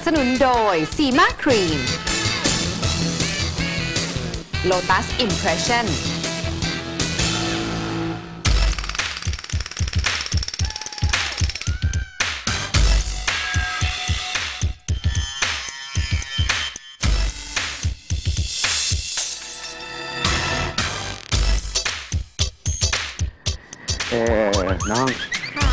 สนับสนุนโดยสีมาครีม Lotus Impression เออน้องค่ะ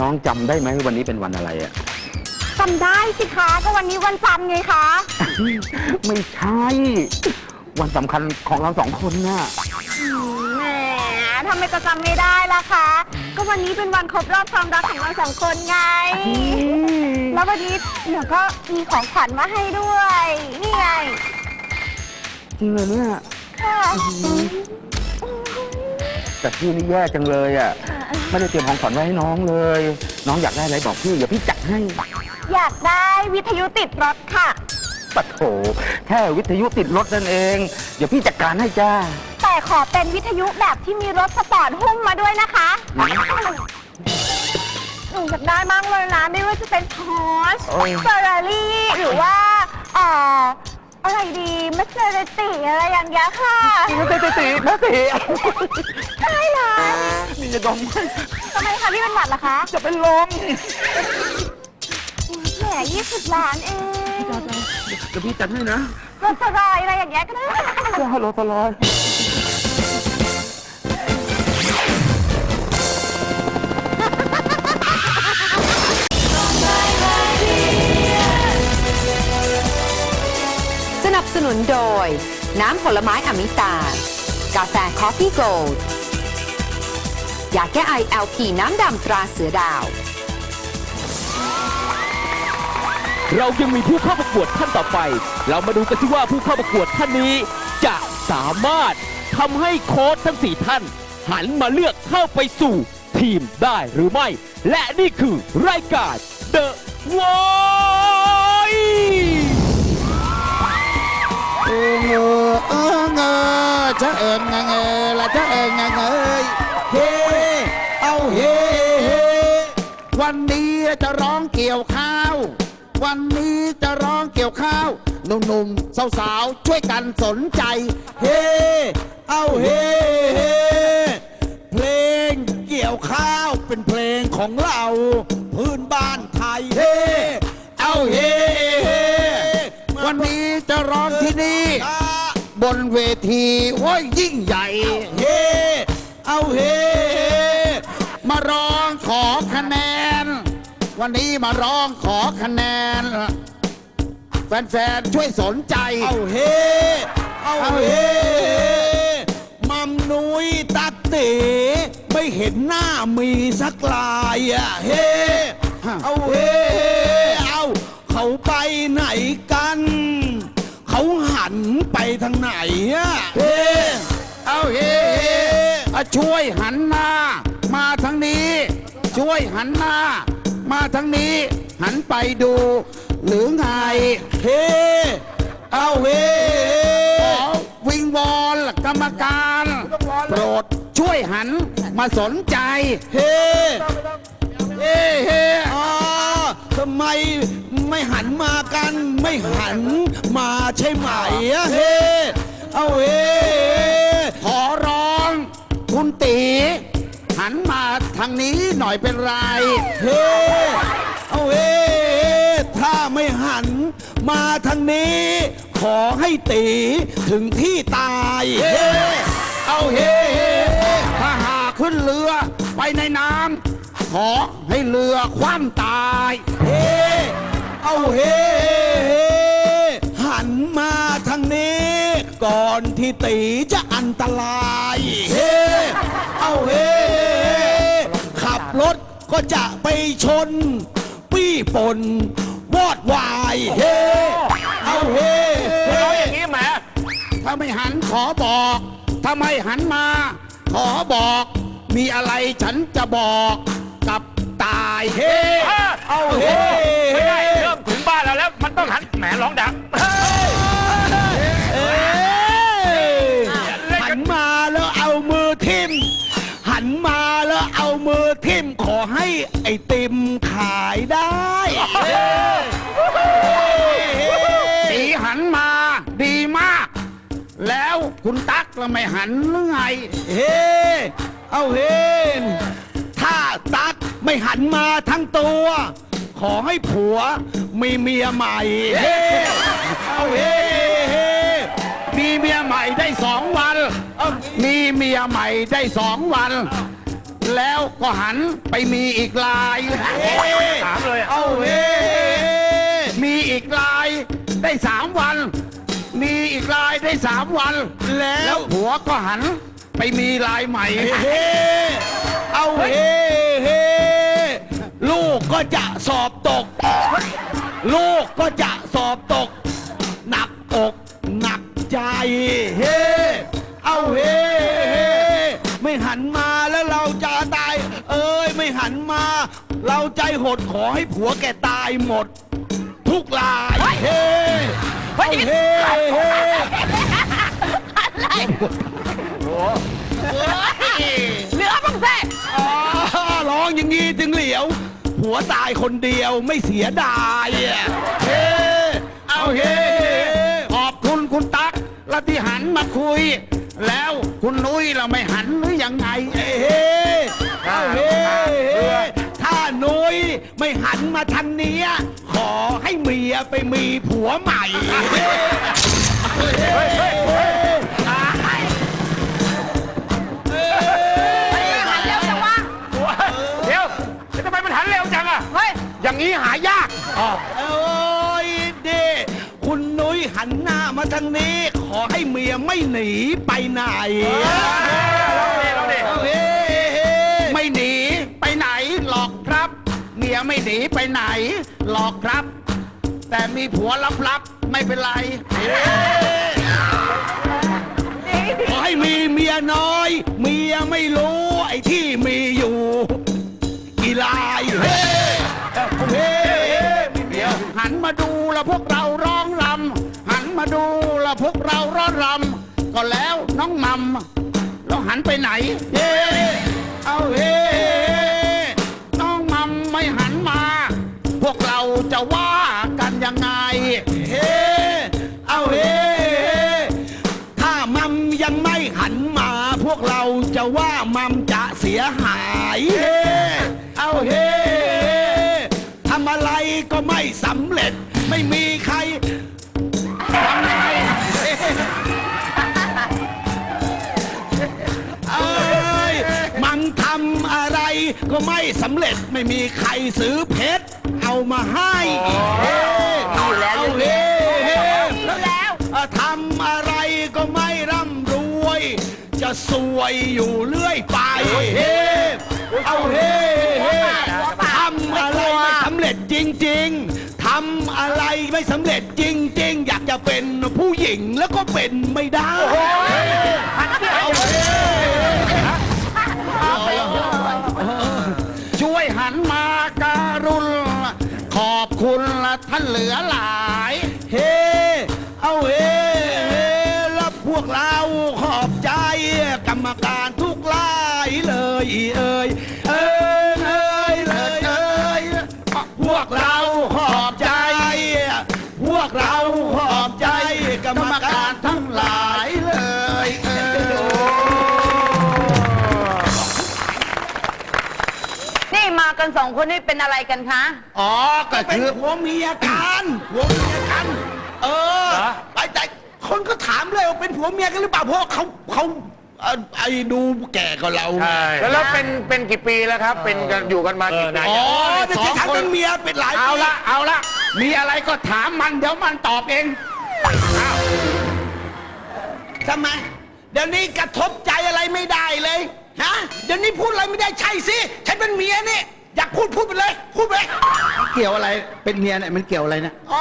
น้องจำได้ไหมวันนี้เป็นวันอะไรอะ จำได้สิคะ ก็วันนี้วันจันทร์ไงคะ ไม่ใช่ วันสำคัญของเราสองคนน่ะแหมทำไมจะจำไม่ได้ล่ะคะ ก็วันนี้เป็นวันครบรอบความรักของเราสองคนไง แล้ววันนี้เดี๋ยวก็มีของขวัญมาให้ด้วย นี่ไง จริงเลยเนี่ยค่ะแต่พี่นี่แย่จังเลยอะ ไม่ได้เตรียมของขวัญไว้ให้น้องเลย น้องอยากได้อะไรบอกพี่ เดี๋ยวพี่จัดให้ อยากได้วิทยุติดรถค่ะ ปัดโถแค่วิทยุติดรถนั่นเอง เดี๋ยวพี่จัดการให้จ้า แต่ขอเป็นวิทยุแบบที่มีรถสปอร์ตหุ้มมาด้วยนะคะหนูอยากได้มากเลยนะ ไม่ว่าจะเป็นพอร์ชโอ้ย เฟอร์รารี่หรือว่าเอ่ออะไรดีมัสเซอร์ติอะไรอย่างเงี้ยค่ะ ตีตีตีนะตีใช่เลยนี่จะดมไหมทำไมคะพี่เป็นหวัดเหรอคะ จะเป็นลมแหม ยี่สิบล้านเองเดี๋ยวพี่จัดให้นะรถสรอยอะไรอย่างเงี้ยก็ได้จ้าโรตลอยสนับสนุนโดย น้ำผลไม้อมิตา กาแฟคอฟฟี่โกลด์ยาแก้ไอ LP น้ำดำตราเสือดาว เรายังมีผู้เข้าประกวดท่านต่อไป เรามาดูกันสิว่าผู้เข้าประกวดท่านนี้ จะสามารถทำให้โค้ชทั้ง 4 ท่าน หันมาเลือกเข้าไปสู่ทีมได้หรือไม่ และนี่คือรายการ The Voice เออเงอเออเงอจะเอิงเงอเงอละจะเอิงเงอเงยเฮเอาเฮเฮวันนี้จะ วันนี้จะร้องเกี่ยวข้าวหนุ่มๆสาวๆช่วยกันสนใจ เฮ เอาเฮเฮเพลงเกี่ยวข้าวเป็นเพลงของเรา พื้นบ้านไทย เฮ เอาเฮเฮวันนี้จะร้องที่นี่ บนเวทีโอ้ยยิ่งใหญ่ เฮ เอาเฮ มาร้องขอคะแนน วันนี้มาร้องขอคะแนน แฟนๆ ช่วยสนใจ เอาเฮ เอาเฮ มัมนุยตักเต๋ไม่เห็นหน้ามีสักลายอะเฮ เอาเฮ เอาเขาไปไหนกัน เขาหันไปทางไหนอะเฮ เอาเฮอะช่วยหันหน้า มาทางนี้ ช่วยหันหน้า มาทางนี้ หันไปดู หรือไง เฮเอาเฮขอวิงวอนกรรมการ โปรดช่วยหันมาสนใจ เฮเฮ้เฮ้อ๋อทำไมไม่หันมากัน ไม่หันมาใช่ไหมอะเฮ้เอาเฮ้ขอร้อง คุณตี หันมาทางนี้หน่อยเป็นไร เฮ้เอาเฮ้ถ้าไม่หัน มาทางนี้ ขอให้ตีถึงที่ตายเฮ้เอาเฮ้ถ้าหากขึ้นเรือไปในน้ำขอให้เรือคว่ำตายเฮ้เอาเฮ้หันมาทางนี้ ก่อนที่ตีจะอันตรายเฮ้ ก็จะไปชน ปี้ปนวอดวายเฮ้เอาเฮ้ร้องอย่างนี้แหมถ้าไม่หันขอบอกถ้าไม่หันมา ขอบอก มีอะไรฉันจะบอกกับตายเฮ้เอาเฮ้ไม่ได้เริ่มถึงบ้านเราแล้ว มันต้องหันแหมร้องดัง แล้วไม่หันหรือไง เฮ้เอาเฮนถ้าตักไม่หันมาทั้งตัว ขอให้ผัวมีเมียใหม่ เฮ้เอาเฮเฮมีเมียใหม่ได้สองวันเอ้ามีเมียใหม่ได้สองวัน แล้วก็หันไปมีอีกลายถามเลย เอาเฮมีอีกลายได้สามวัน มีอีกลายได้สามวัน แล้แล้ววผัวก็หันไปมีลายใหม่ เฮ้เอาเฮเฮลูกก็จะสอบตก ลูกก็จะสอบตก หนักอกหนักใจ เฮเอาเฮเฮไม่หันมาแล้วเราจะตาย เอ้ยไม่หันมา เราใจหดขอให้ผัวแกตายหมด ทุกลาย เฮ เอาเฮเฮเหลือบ้างแซ่อ๋อร้องอย่างงี้ถึงเหลียวผัวตายคนเดียวไม่เสียดายอะเฮ้เอาเฮ้ขอบคุณคุณตั๊กและที่หันมาคุย แล้วคุณนุ้ยเราไม่หันหรือยังไงเฮ้เอาเฮ้เฮ้ นุยไม่หันมาทางเนี้ยขอให้เมียไปมีผัวใหม่เฮ้เฮ้เฮ้เฮ้เฮ้หันเร็วจังวะเดี๋ยวทำไมมันหันเร็วจังอะเฮ้ย อย่างนี้หายาก โอ้ยเด้คุณนุ้ยหันหน้ามาทางนี้ ขอให้เมียไม่หนีไปไหน มียไม่หนีไปไหนหรอกครับ แต่มีผัวลับๆไม่เป็นไรขอให้มีเมียน้อย เมียไม่รู้ไอ้ที่มีอยู่กี่ลายเฮ้เฮ้เดี๋ยวหันมาดูและพวกเราร้องรำหันมาดูและพวกเราร้องรำก็แล้วน้องมัมแล้วหันไปไหนเฮ้เอาเฮ้ เฮ้เอาเฮ้ถ้ามัมยังไม่หันมา พวกเราจะว่ามัมจะเสียหายเฮ้เอาเฮ้ทำอะไรก็ไม่สำเร็จ ไม่มีใครทำไง ก็ไม่สำเร็จไม่มีใครซื้อเพชร เอามาให้เฮ้เอาเฮ้เฮ้รู้แล้วอะทำอะไรก็ไม่ร่ำรวย จะสวยอยู่เรื่อยไปเฮ้เอาเฮ้เฮ้ทำอะไรไม่สำเร็จจริง ๆทำอะไรไม่สำเร็จจริง ๆ อยากจะเป็นผู้หญิงแล้วก็เป็นไม่ได้ ล กันสองคนนี่เป็นอะไรกันคะ อ๋อก็เป็นคือ ผัวเมียกันผัวเมียกัน เออไปแต่คนก็ถามเลยว่าเป็นผัวเมียกันหรือเปล่าเพราะเขาเขาเอ่อไอ้ดูแก่กว่าเราไงแล้วแล้วเป็นเป็นกี่ปีแล้วครับ เป็นกันอยู่กันมากี่ปีอ๋อแต่ที่ฉันเป็นเมียเป็นหลายเอาปีละเอาละมีอะไรก็ถามมันเดี๋ยวมันตอบเอง ทำไม เดี๋ยวนี้กระทบใจอะไรไม่ได้เลยฮะเดี๋ยวนี้พูดอะไรไม่ได้ใช่สิฉันเป็นเมียนี่ อยากพูดพูดไปเลย พูดไปเลยเกี่ยวอะไรเป็นเมียเนี่ยมันเกี่ยวอะไรเนี่ยอ๋อ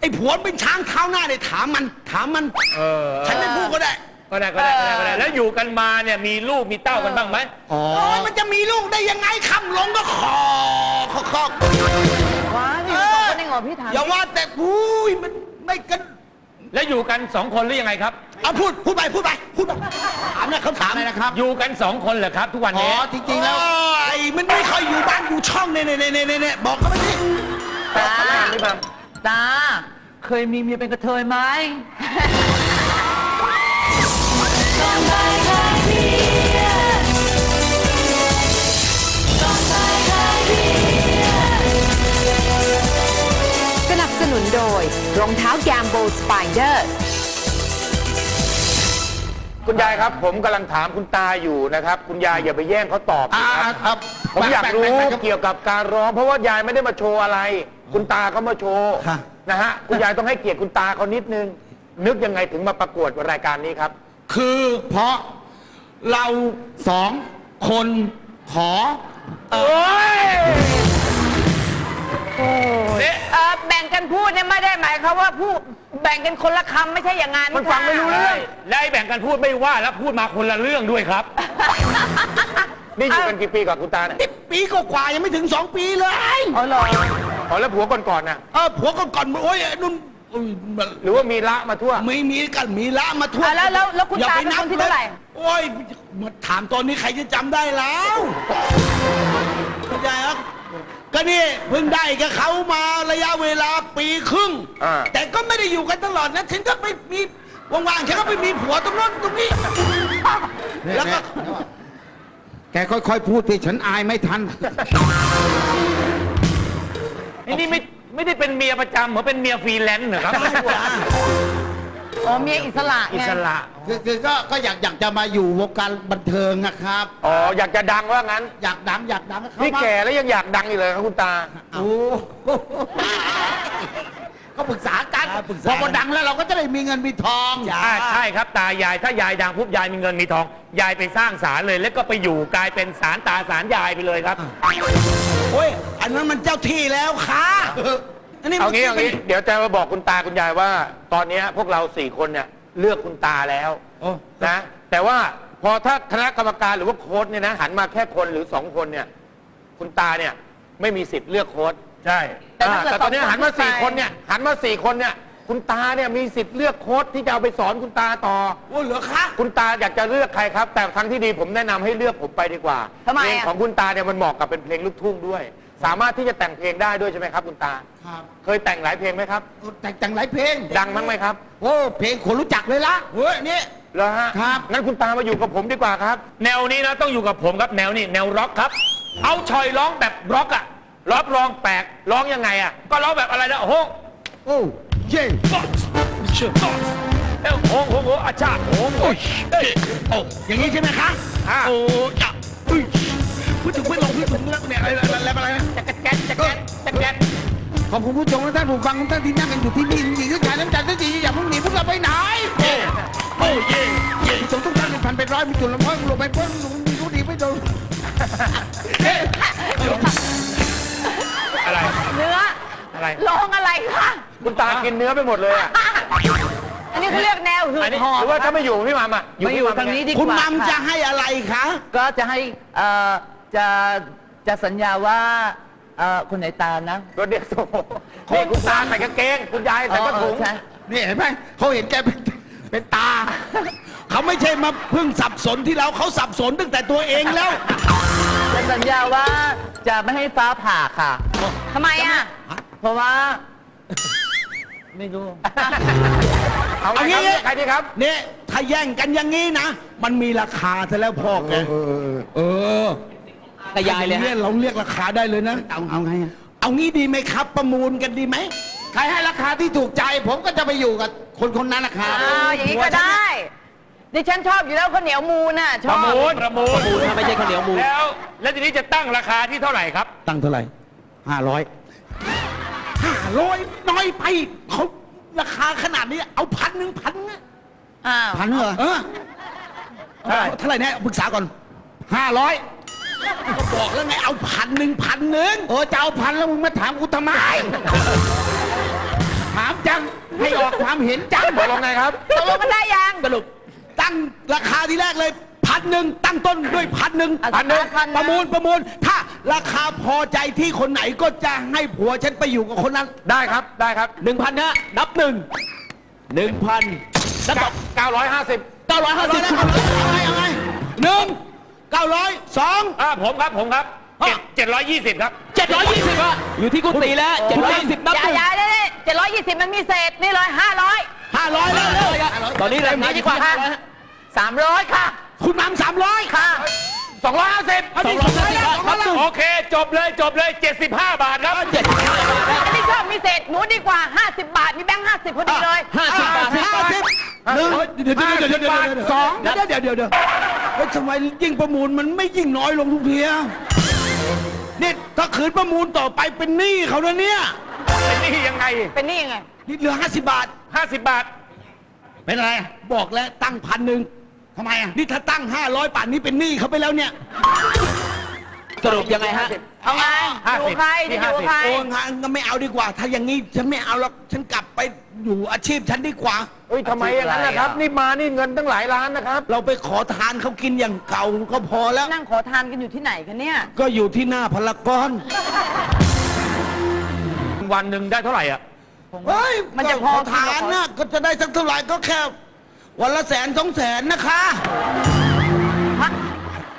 ไอ้ผัวเป็นช้างเท้าหน้าเนี่ยถามมัน ถามมัน เออฉันไม่พูดก็ได้ ก็ได้ก็ได้ก็ได้ก็ได้แล้วอยู่กันมาเนี่ยมีลูกมีเต้ากันบ้างไหมอ๋อโอ้ยมันจะมีลูกได้ยังไงคำหลงก็ขอขอขอว้านี่สองคนนี่เหรอพี่ถามอย่าว่าแต่อุ้ยมันไม่กัน แล้วอยู่กันสองคนหรือยังไงครับ เอาพูดพูดไปพูดไปพูดไปถามนะเขาถามอะไรนะครับอยู่กันสองคนเหรอครับ ทุกวันอ๋อนี้จริงๆแล้วโอ้ยมันไม่ค่อยอยู่บ้านอยู่ช่องเนี่ยเนี่ยเนี่ยเนี่ยเนี่ยบอกเขาไปสิตาตา เคยมีเมียเป็นกระเทยไหม นับสนุนโดย รองเท้าแกมโบสไปเดอร์ คุณยายครับ ผมกำลังถามคุณตาอยู่นะครับ คุณยายอย่าไปแย่งเขาตอบสิอ่าครับ ครับผมอยากแบ่งรู้แบ่งแบ่งครับเกี่ยวกับการร้อง เพราะว่ายายไม่ได้มาโชว์อะไร คุณตาเขามาโชว์ค่ะ นะฮะคุณยายต้องให้เกียรติคุณตาเขานิดนึง นึกยังไงถึงมาประกวดรายการนี้ครับ คือเพราะเราสองคนขอ โอ้ย เออแบ่งกันพูดเนี่ยไม่ได้หมายความว่าพูดแบ่งกันคนละคำไม่ใช่อย่างนั้นมันฟังไม่รู้ค่ะเรื่องและไอ้แบ่งกันพูดไม่ว่าแล้วพูดมาคนละเรื่องด้วยครับ นี่อยู่กันกี่ปีกับคุณตาเนี่ยนี่ปีกว่าๆยังไม่ถึงสองปีเลยอ๋อเหรออ๋อแล้วผัวก่อนๆน่ะเออผัวก็ก่อนโอ้ยไอ้นุ่นอุ้ยมันหรือว่ามีละมาทั่ว ไม่มีกันมีละมาทั่วอะแล้วแล้วแล้วคุณอย่ตาไปเป็นคนที่เท่าไหร่ โอ้ยมาถามตอนนี้ใครจะจำได้แล้วเข้าใจครับ ก็นี่เพิ่งได้กับเขามาระยะเวลาปีครึ่ง อ่า แต่ก็ไม่ได้อยู่กันตลอดนะถึงก็ไปมีว่างๆฉันก็ไปมีผัวตรงนั้นตรงนี้ แล้วก็แกค่อยๆพูดที่ฉันอายไม่ทัน นี่นี่ไม่ไม่ได้เป็นเมียประจำเหมือนเป็นเมียฟรีแลนซ์เหรอครับ อ๋อเมียอิสระอิไงสระ คือคือก็ก็อยากอยากจะมาอยู่วงการบันเทิงนะครับ อ๋ออยากจะดังว่างั้น อยากดังอยากดังเข้านี่มาแก่แล้วยังอยากดังอีกเลยครับคุณตา โอ้ก็ปรึกษากันพอพอดังแล้วเราก็จะได้มีเงินมีทองอ่าใช่ครับตายายถ้ายายดังปุ๊บยายมีเงินมีทอง ยายไปสร้างศาลเลย แล้วก็ไปอยู่กลายเป็นศาลตาศาลยายไปเลยครับ โอ้ย อันนั้นมันเจ้าที่แล้วค่ะอันนี้เอางี้มัเอานงี้เดี๋ยวจะมาบอกคุณตาคุณยายว่า ตอนเนี้ยพวกเราสี่คนเนี่ย เลือกคุณตาแล้วโอ้ นะแต่ว่าพอถ้าคณะกรรมการหรือว่าโค้ชเนี่ยนะหันมาแค่คนหรือสองคนเนี่ย คุณตาเนี่ยไม่มีสิทธิ์เลือกโค้ชใช่ แต่ถ้าเกิดแต่ตอนเนี้ยสองคนหันมาสี่ขึ้นไป คนเนี่ยหันมาสี่คนเนี่ยคุณตาเนี่ยมีสิทธิ์เลือกโค้ชที่จะเอาไปสอนคุณตาต่อ โอ้เหรอคะคุณตาอยากจะเลือกใครครับ แต่ทางที่ดีผมแนะนำให้เลือกผมไปดีกว่าทำไมเพลงอะของคุณตาเนี่ยมันเหมาะกับเป็นเพลงลูกทุ่งด้วย สามารถที่จะแต่งเพลงได้ด้วยใช่ไหมครับ คุณตา ครับเคยแต่งหลายเพลงไหมครับ โอ้แต่งแต่งหลายเพลงดังมั้งไหมครับโอ้เพลงคนรู้จักเลยละเฮ้ยนี่ เหรอฮะครับ งั้นคุณตามาอยู่กับผมดีกว่าครับ แนวนี้นะต้องอยู่กับผมครับแนวนี้แนวร็อกครับ เอาชอยร้องแบบร็อกอะรับรองแปลกร้องยังไงอะก็ร้องแบบอะไรนะโอ้โหโอ้เย่เอ้าโอ้โหโอ้โหอาชาโอ้โหเอ้ยโอ้อย่างนี้ใช่ไหมคะอะโอ้จะอุ้ย พูดถึงพูดลงพูดถึงเรื่องเนี่ยอะไรอะไรอะไรนะจักรแจ๊ดจักรแจ๊ดจักรแจ๊ดขอบคุณผู้ชมและท่านผู้ฟังทุกท่านที่นั่งกันอยู่ที่นี่หญิงทุกชายน้ำใจทุกทีอย่าเพิ่งหนีพวกเราไปไหนโอ้โอ้เย่เย่ทุกท่านเป็นพันเป็นร้อยมีจุดละเพิ่งลงไปเพิ่งลงมีผู้ดีไม่โดนอะไร เนื้ออะไร ร้องอะไรคะคุณตากินเนื้อไปหมดเลยอะอันนี้เขาเรียกแนวหือันดนี้หอบหรือว่าถ้าไม่อยู่พี่มัมอะมาอยู่พี่ทางนี้เป็ไดีกคุณว่ามัมจะค่ะให้อะไรคะก็จะให้เอ่อ จะจะสัญญาว่าเอ่อคุณไหนตานะรถเด็กโซ่นี่คุณตาใส่กางเกง คุณยายใส่ผ้าถุง เออใช่ นี่เห็นไหมเขาเห็นแกเป็นเป็นตา เขาไม่ใช่มาเพิ่งสับสนที่เราเขาสับสนตั้งแต่ตัวเองแล้ว จะสัญญาว่าจะไม่ให้ฟ้าผ่าค่ะ ทำไมอะ เพราะว่า ไม่รู้ เอาไงเอางี้ครับใครดีครับ เนี่ยถ้าแย่งกันอย่างนี้นะ มันมีราคาซะแล้วพ่อแกเออ กระยายเลยอฮะงเราเรียกราคาได้เลยนะ เอาเอาไงเอางี้ดีไหมครับ ประมูลกันดีไหมใครให้ราคาที่ถูกใจ ผมก็จะไปอยู่กับคนคนนั้นนะครับอ้าวอย่างนี้ก็ได้ ดิฉันชอบอยู่แล้วข้าวเหนียวมูนน่ะชปอระบมูลประมูลถ้าไม่ใช่ข้าวเหนียวมูล แล้ว แล้วทีนี้จะตั้งราคาที่เท่าไหร่ครับ ตั้งเท่าไหร่ห้าร้อยห้าร้อยน้อยไปเขาราคาขนาดนี้ เอาพันหนึ่งพันนะอ้าว พันเหรอเออเท่าไหร่เนี่ยปรึกษาก่อนห้าร้อย ก็บอกแล้วไงเอาพันหนึ่งพันหนึ่งเออจะเอาพันแล้วมึงมาถามกูทำไม ถามจังให้ออกความเห็นจังตกลงไงครับตกลงกันได้ยังสรุปตั้งราคาทีแรกเลยพันหนึ่งตั้งต้นด้วยพันหนึ่งพันหนึ่งพันหนึ่งประมูลประมูล ถ้าราคาพอใจที่คนไหนก็จะให้ผัวฉันไปอยู่กับคนนั้นได้ครับได้ครับหนึ่งพันนะนับหนึ่งหนึ่งพันนับต่อ950เก้าร้อยห้าสิบเอาไงเอาไงหนึ่ง เก้าร้อยสอง อ่าผมครับผมครับเจ็ดร้อยยี่สิบครับเจ็ดร้อยยี่สิบอะอยู่ที่คุณตีแล้วเจ็ดร้อยยี่สิบนับอย่าหนึ่งอย่าได้เจ็ดร้อยยี่สิบมันมีเศษนี่เลยห้าร้อยห้าร้อยแล้วเร็วตอนนี้ราคาดีกว่าอยู่ที่ค่ะสามร้อยค่ะ คุณนำสามร้อยค่ะ สองร้อยห้าสิบอันนี้สองร้อยแล้วสองร้อยแล้วโอเค จบเลยจบเลย75บาทครับอันนี้ชอบมีเศษหนูดีกว่า 50 บาท มีแบงค์50พอดีเลย50บาทห้าสิบหนึ่งเดี๋ยวเดี๋ยวเดี๋ยวเดี๋ยวเดี๋ยวเดี๋ยวสองเดี๋ยวเดี๋ยวเดี๋ยวเดี๋ยวเฮ้ยทำไมยิ่งประมูลมันไม่ยิ่งน้อยลงทุกทีอะนี่ถ้าขืนประมูลต่อไปเป็นหนี้เขานะเนี่ยเป็นหนี่ยังไง เป็นนี่ยังไงนี่เหลือห้าสิบบาท 50 บาท เป็นอะไร บอกแล้วตั้งพันหนึ่ง ทำไมอะนี่ถ้าตั้งห้าร้อยป่านนี้เป็นหนี้เขาไปแล้วเนี่ยสรุปยังไงฮะ เอาไง50อยู่ใครจะอยู่ใคร โอ้งานก็ไม่เอาดีกว่า ถ้าอย่างนี้ฉันไม่เอาแล้วฉันกลับไปอยู่อาชีพฉันดีกว่าเฮ้ยทำไมอย่างนั้นนะครับ นี่มานี่เงินตั้งหลายล้านนะครับ เราไปขอทานเขากินอย่างเก่าก็พอแล้ว นั่งขอทานกันอยู่ที่ไหนกันเนี่ย ก็อยู่ที่หน้าพารากอนวันหนึ่งได้เท่าไหร่อะ เฮ้ยมันจะพอก็ขทานนะก็จะได้สักเท่าไหร่ก็แค่ วันละแสนสองแสนนะคะ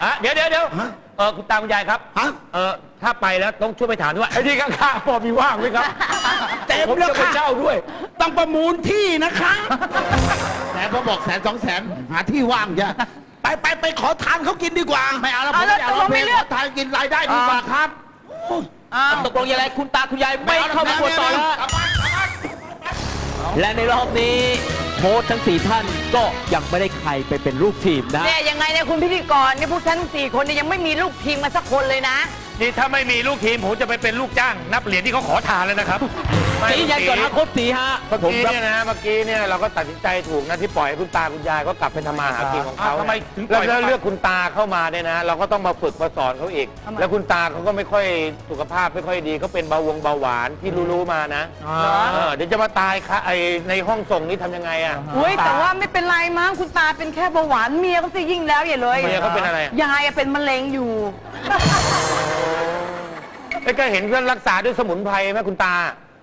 อะเดี๋ยวเดี๋ยวเดี๋ยวฮะเออคุณตาคุณยายครับฮะเออถ้าไปแล้วต้องช่วยไปถามด้วยไอ้ที่ข้างๆพอมีว่างไหมครับเต็มผมแล้วจะไปค่ะเช่าด้วย ต้องประมูลที่นะคะแต่พอบอกแสนสองแสนหาที่ว่างจ้ะไปไปไปขอทานเขากินดีกว่าไม่เอาแล้วผมเอาแล้วไม่เอาตกลงไม่เพลงเลืขอกอทานกินรายได้ดีกว่าครับอ้าวตกลงยังไงคุณตาคุณยายไม่เข้าประกวดต่อแล้วและในรอบนี้โค้ชทั้ง 4 ท่านก็ยังไม่ได้ใครไปเป็นลูกทีมนะเนี่ยยังไงเนี่ยคุณพิธีกรเนี่ยพวกฉันสี่คนเนี่ยยังไม่มีลูกทีมมาสักคนเลยนะ นี่ถ้าไม่มีลูกทีมผมจะไปเป็นลูกจ้าง นับเหรียญที่เขาขอทานเลยนะครับ สียันก่อนนะโค้ชสีฮะเมื่อผมกี้รับ เนี่ยนะเมื่อกี้เนี่ยเราก็ตัดสินใจถูกนะที่ปล่อยให้คุณตาคุณยายก็กลับไปทำมาหากินของเขาอ้าวทำไมถึงปล่แล้วอยแล้วไปเลือกคุณตาเข้ามาเนี่ยนะ เราก็ต้องมาฝึกมาสอนเขาอีกแล้วคุณตาเขาก็ไม่ค่อยสุขภาพไม่ค่อยดีเขาเป็นเบาวงเบาหวานที่รู้ๆมานะเออเดี๋ยวจะมาตายค่ะไอในห้องส่งนี่ทำยังไงอะอุ้ยแต่ว่าไม่เป็นไรมั้งคุณตาเป็นแค่เบาหวานเมียเขาจะยิ่งแล้วอย่าเลยเมียเขาเป็นอะไรอะยายอะเป็นมะเร็งอยู่ ไอ้ยก็เห็นเพื่อนรักษาด้วยสมุนไพรไหมคุณตา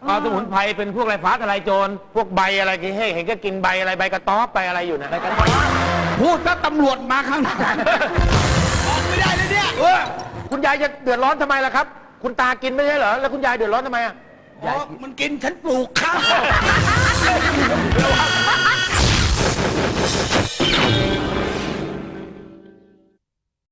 เอาสมุนไพรเป็นพวกอะไรฟ้าทลายโจร พวกใบอะไรที่ให้เห็นก็กินใบอะไรใบกระต๊อบใบอะไรอยู่นะพูดถ้าตำรวจมาข้างหน้าออกไม่ได้เลยเนี่ยเออคุณยายจะเดือดร้อนทำไมล่ะครับ คุณตากินไม่ใช่เหรอ แล้วคุณยายเดือดร้อนทำไมอะอ๋อมันกินฉันปลูกข้าว